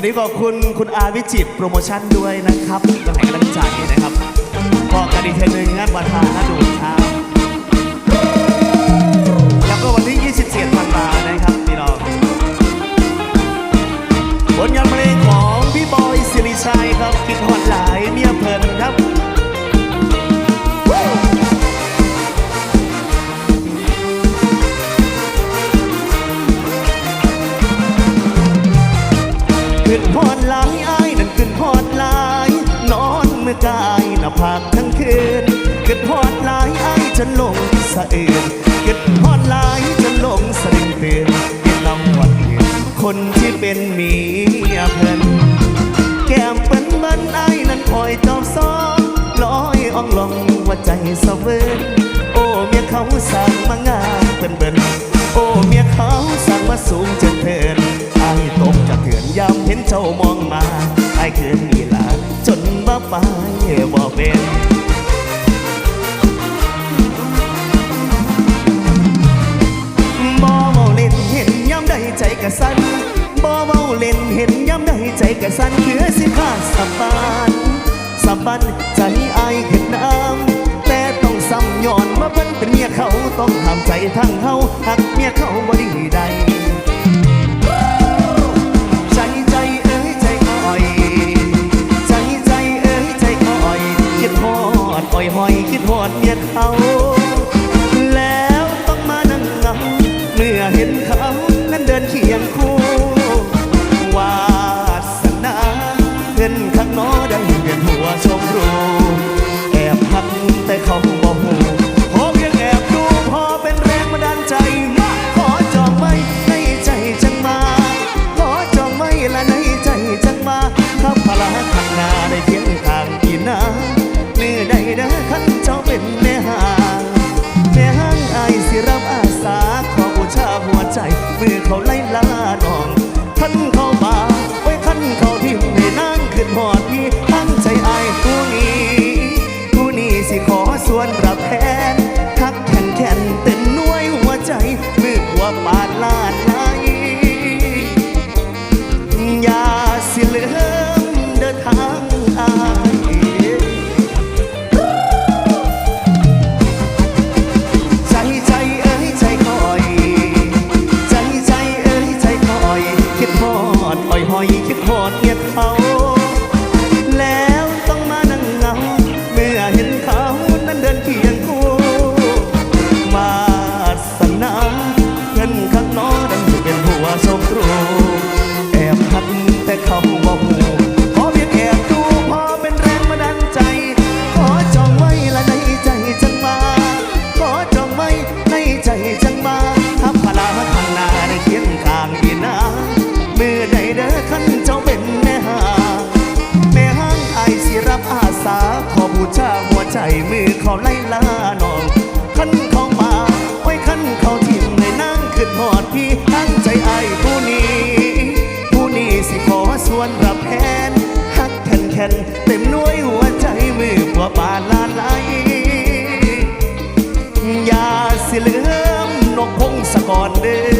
วันนี้ขอบคุณคุณอาวิจิตรโปรโมชั่นด้วยนะครับต้องให้กำลังใจนะครับบอกกันอีกทีหนึ่งงานวันทาหน้าดูครับแล้วก็วันที่ 27ธันวานะครับพี่น้องผลงานเพลงของพี่บอยสิริชัยครับคิดหอดหลา น้าผากทั้งคืนขึ้นพอดหลายไอายจนลงสะเอื่นขึ้นพอดหลายจนลงสะดึงเตือนกินลำวัดเห็นคนที่เป็นเมียเพิ่นแก้มเปิ้นเบิ้นอายนั่นคอยจอบซ้อมลอยอ่องลองว่าใจสะเวินโอ้เมียเขาสั่งมางามเปิ้นเบิ้นโอ้เมียเขาสั่งมาสูงจนเทินไอายตกจะเถื่อนยามเห็นเจ้ามองมา กันบ่เมาเล่นเห็นย้ำใดใจกะสันคือสิพาสับปานสับปันใจอายขึ้นน้ำแต่ต้องซ้ำย้อนว่าเพิ่นเป็นเมียเขาต้องห้ามใจทั้งเฮาหักเมียเขาบ่ดีใดใจใจเอ้ยใจคอยใจใจเอ้ยใจคอยคิดฮอดอ่อยหอยคิดฮอดเมียเขา แล้วต้องมานั่งเงาเมื่อเห็น ใจมือเขาไล่ล่าน้องท่านเข้ามาไว้ท่านเขาทิมให้นางขึ้นหอดพี่ตั้งใจอายผู้นี้ผู้นี้สิขอส่วนรับแทน ขอดฮอดเมียเขา ใจมือเขาไล่ล่าน้องขันเขามาไว้ขันเขาทิ่มในนั่งขึ้นหอดพี่ตั้งใจไอายผู้นี้ ผู้นี้สิขอส่วนรับแทนฮักแขนแขนเต็มหน่วยหัวใจมือผัวปานลานไหลอย่าสิเหลือมนกพงศกรเด้อ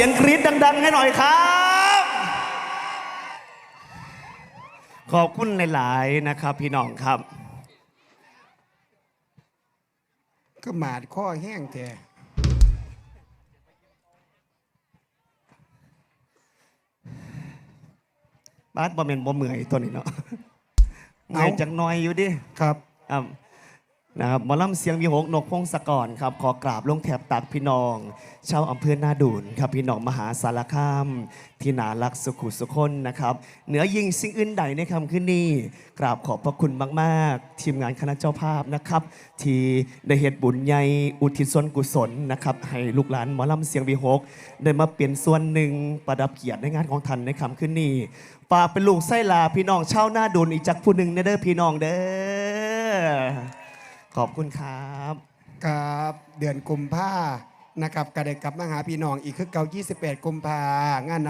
สียงกรี๊ดดัง ๆ ให้หน่อยครับ ขอบคุณหลาย ๆ นะครับ พี่น้องครับ ก็หมาดข้อแห้งแท้บาสบ่เมนบ่เมื่อยตัวนี้เนาะเมื่อยจังน้อยอยู่ดิ ครับอะ นะครับหมอลำเสียงวิหกนกพงศกรครับขอกราบลงแถบตักพี่น้องชาวอำเภอหน้าดูนครับพี่น้องมหาสารคามที่นารักสุขุสุคนนะครับเหนือยิ่งสิ่งอื่นใดในคำขึ้นนี้กราบขอบพระคุณมากๆ ทีมงานคณะเจ้าภาพนะครับ ที่ได้เหตุบุญใหญ่อุทิศส่วนกุศลนะครับให้ลูกหลานหมอลำเสียงวิหกได้มาเป็นส่วนหนึ่งประดับเกียรติในงานของท่านในคำขึ้นนี้ฝากเป็นลูกไส้ลาพี่น้องชาวหน้าดูนอีกจักผู้หนึ่งเด้อพี่น้องเด้อ ขอบคุณครับครับเดือนกุมภานะครับก็ได้กลับมาหาพี่น้องอีกคือเก่า28 กุมภางาน